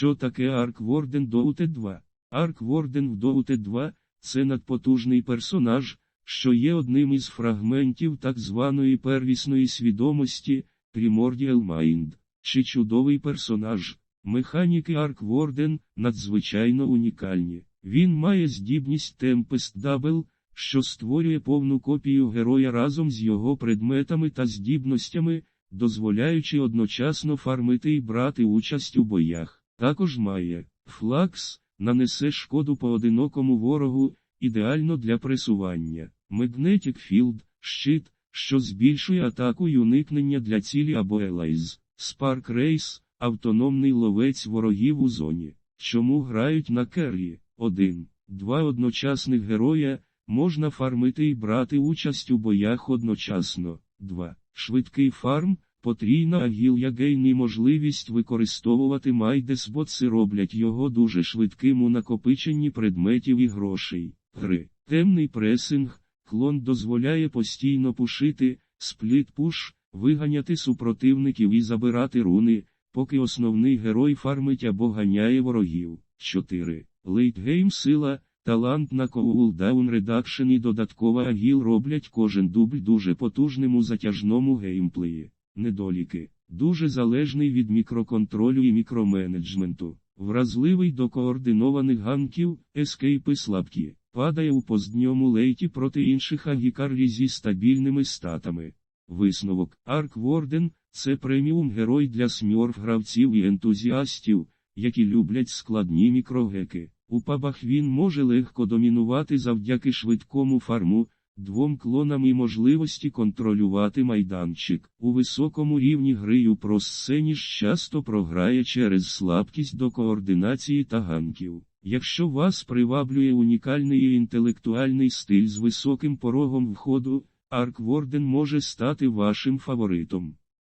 Що таке Аркворден Доуте 2? Аркворден в Доуте 2 це надпотужний персонаж, що є одним із фрагментів так званої первісної свідомості Primordial Mind, чи чудовий персонаж. Механіки Аркворден надзвичайно унікальні. Він має здібність Tempest Double, що створює повну копію героя разом з його предметами та здібностями, дозволяючи одночасно фармити і брати участь у боях. Також має флакс, нанесе шкоду поодинокому ворогу, ідеально для пресування, Magnetic Field, щит, що збільшує атаку й уникнення для цілі або елайз, Spark Race, автономний ловець ворогів у зоні. Чому грають на керрі? 1. Два одночасних героя, можна фармити і брати участь у боях одночасно. 2. Швидкий фарм, потрійна агілля гейн і можливість використовувати майдесботси роблять його дуже швидким у накопиченні предметів і грошей. 3. Темний пресинг, клон дозволяє постійно пушити, спліт-пуш, виганяти супротивників і забирати руни, поки основний герой фармить або ганяє ворогів. 4. Лейтгейм сила, талант на коулдаун редакшн і додаткова агіл роблять кожен дубль дуже потужним у затяжному геймплеї. Недоліки. Дуже залежний від мікроконтролю і мікроменеджменту. Вразливий до координованих ганків, ескейпи слабкі. Падає у поздньому лейті проти інших агікарлі зі стабільними статами. Висновок Арк Ворден це преміум герой для смьорф гравців і ентузіастів, які люблять складні мікрогеки. У пабах він може легко домінувати завдяки швидкому фарму, двом клонам і можливості контролювати майданчик. У високому рівні гри у просцені ж часто програє через слабкість до координації та ганків. Якщо вас приваблює унікальний інтелектуальний стиль з високим порогом входу, Аркворден може стати вашим фаворитом.